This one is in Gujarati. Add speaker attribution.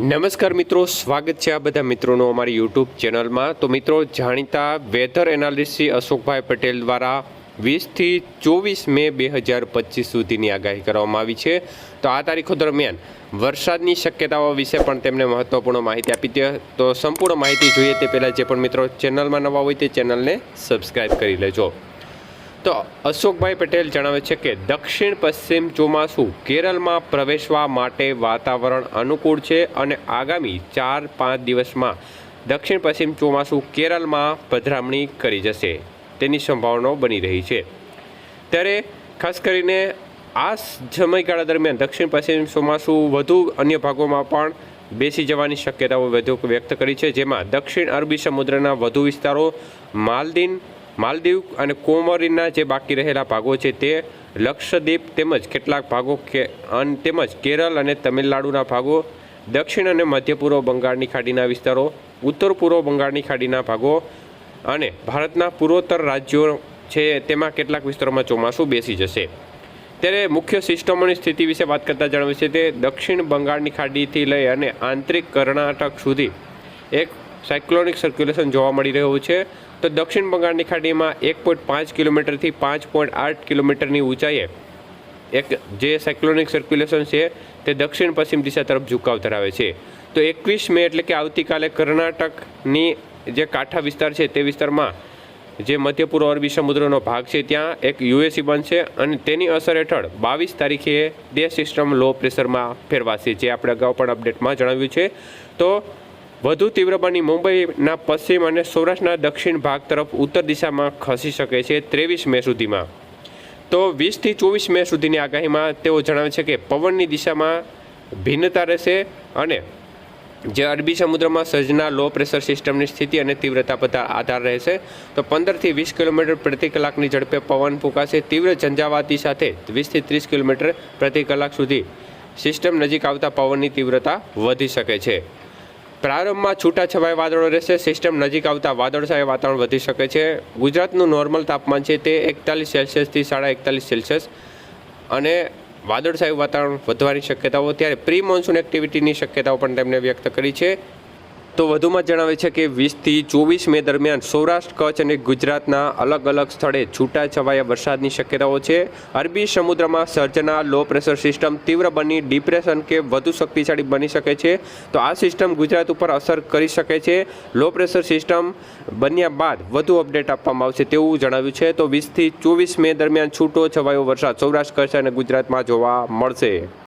Speaker 1: નમસ્કાર મિત્રો, સ્વાગત છે આ બધા મિત્રોનો અમારી યુટ્યુબ ચેનલમાં. તો મિત્રો, જાણીતા વેધર એનાલિસ્ટ અશોકભાઈ પટેલ દ્વારા વીસથી ચોવીસ મે બે હજાર પચીસ સુધીની આગાહી કરવામાં આવી છે. તો આ તારીખો દરમિયાન વરસાદની શક્યતાઓ વિશે પણ તેમણે મહત્વપૂર્ણ માહિતી આપી છે તો સંપૂર્ણ માહિતી જોઈએ તે પહેલાં જે પણ મિત્રો ચેનલમાં નવા હોય તે ચેનલને સબસ્ક્રાઈબ કરી લેજો. તો અશોકભાઈ પટેલ જણાવે છે કે દક્ષિણ પશ્ચિમ ચોમાસું કેરળમાં પ્રવેશવા માટે વાતાવરણ અનુકૂળ છે અને આગામી ચાર પાંચ દિવસમાં દક્ષિણ પશ્ચિમ ચોમાસું કેરળમાં પધરામણી કરી જશે. તેની સંભાવનાઓ બની રહી છે. ત્યારે ખાસ કરીને આ સમયગાળા દરમિયાન દક્ષિણ પશ્ચિમ ચોમાસું વધુ અન્ય ભાગોમાં પણ બેસી જવાની શક્યતાઓ વધુ વ્યક્ત કરી છે, જેમાં દક્ષિણ અરબી સમુદ્રના વધુ વિસ્તારો માલદીન માલદીવ અને કોમરીના જે બાકી રહેલા ભાગો છે તે લક્ષદ્વીપ તેમજ કેટલાક ભાગો કે તેમજ કેરળ અને તમિલનાડુના ભાગો, દક્ષિણ અને મધ્ય પૂર્વ બંગાળની ખાડીના વિસ્તારો, ઉત્તર પૂર્વ બંગાળની ખાડીના ભાગો અને ભારતના પૂર્વોત્તર રાજ્યો છે તેમાં કેટલાક વિસ્તારોમાં ચોમાસું બેસી જશે. ત્યારે મુખ્ય સિસ્ટમોની સ્થિતિ વિશે વાત કરતાં જણાવે છે તે દક્ષિણ બંગાળની ખાડીથી લઈ અને આંતરિક કર્ણાટક સુધી એક સાયક્લોનિક સર્ક્યુલેશન જોવા મળી રહ્યું છે. તો દક્ષિણ બંગાળની ખાડીમાં એક પોઈન્ટ પાંચ કિલોમીટરથી પાંચ પોઈન્ટ આઠ કિલોમીટરની ઊંચાઈએ એક જે સાયક્લોનિક સર્ક્યુલેશન છે તે દક્ષિણ પશ્ચિમ દિશા તરફ ઝુકાવ ધરાવે છે. તો એકવીસ મે એટલે કે આવતીકાલે કર્ણાટકની જે કાંઠા વિસ્તાર છે તે વિસ્તારમાં જે મધ્ય પૂર્વ અરબી સમુદ્રનો ભાગ છે ત્યાં એક યુએસી બનશે અને તેની અસર હેઠળ બાવીસ તારીખે બે સિસ્ટમ લો પ્રેશરમાં ફેરવાશે, જે આપણે અગાઉ પણ અપડેટમાં જણાવ્યું છે. તો વધુ તીવ્ર બની મુંબઈના પશ્ચિમ અને સૌરાષ્ટ્રના દક્ષિણ ભાગ તરફ ઉત્તર દિશામાં ખસી શકે છે ત્રેવીસ મે સુધીમાં. તો વીસથી ચોવીસ મે સુધીની આગાહીમાં તેઓ જણાવે છે કે પવનની દિશામાં ભિન્નતા રહેશે અને જે અરબી સમુદ્રમાં સર્જના લો પ્રેશર સિસ્ટમની સ્થિતિ અને તીવ્રતા પર આધાર રહેશે, તો પંદરથી વીસ કિલોમીટર પ્રતિ કલાકની ઝડપે પવન ફૂંકાશે. તીવ્ર ઝંઝાવાતી સાથે વીસથી ત્રીસ કિલોમીટર પ્રતિ કલાક સુધી સિસ્ટમ નજીક આવતા પવનની તીવ્રતા વધી શકે છે. પ્રારંભમાં છૂટાછવાયા વાદળો રહેશે, સિસ્ટમ નજીક આવતા વાદળછાયા વાતાવરણ વધી શકે છે. ગુજરાતનું નોર્મલ તાપમાન છે તે એકતાલીસ સેલ્સિયસથી સાડા એકતાલીસ સેલ્સિયસ અને વાદળછાયું વાતાવરણ વધવાની શક્યતાઓ, ત્યારે પ્રી મોન્સૂન એક્ટિવિટીની શક્યતાઓ પણ તેમણે વ્યક્ત કરી છે. તો વધુમાં જણાવે છે કે વીસથી ચોવીસ મે દરમિયાન સૌરાષ્ટ્ર, કચ્છ અને ગુજરાતના અલગ અલગ સ્થળે છૂટાછવાયા વરસાદની શક્યતાઓ છે. અરબી સમુદ્રમાં સર્જના લો પ્રેશર સિસ્ટમ તીવ્ર બની, ડિપ્રેશન કે વધુ શક્તિશાળી બની શકે છે. તો આ સિસ્ટમ ગુજરાત ઉપર અસર કરી શકે છે. લો પ્રેશર સિસ્ટમ બન્યા બાદ વધુ અપડેટ આપવામાં આવશે તેવું જણાવ્યું છે. તો વીસથી ચોવીસ મે દરમિયાન છૂટો છવાયો વરસાદ સૌરાષ્ટ્ર, કચ્છ અને ગુજરાતમાં જોવા મળશે.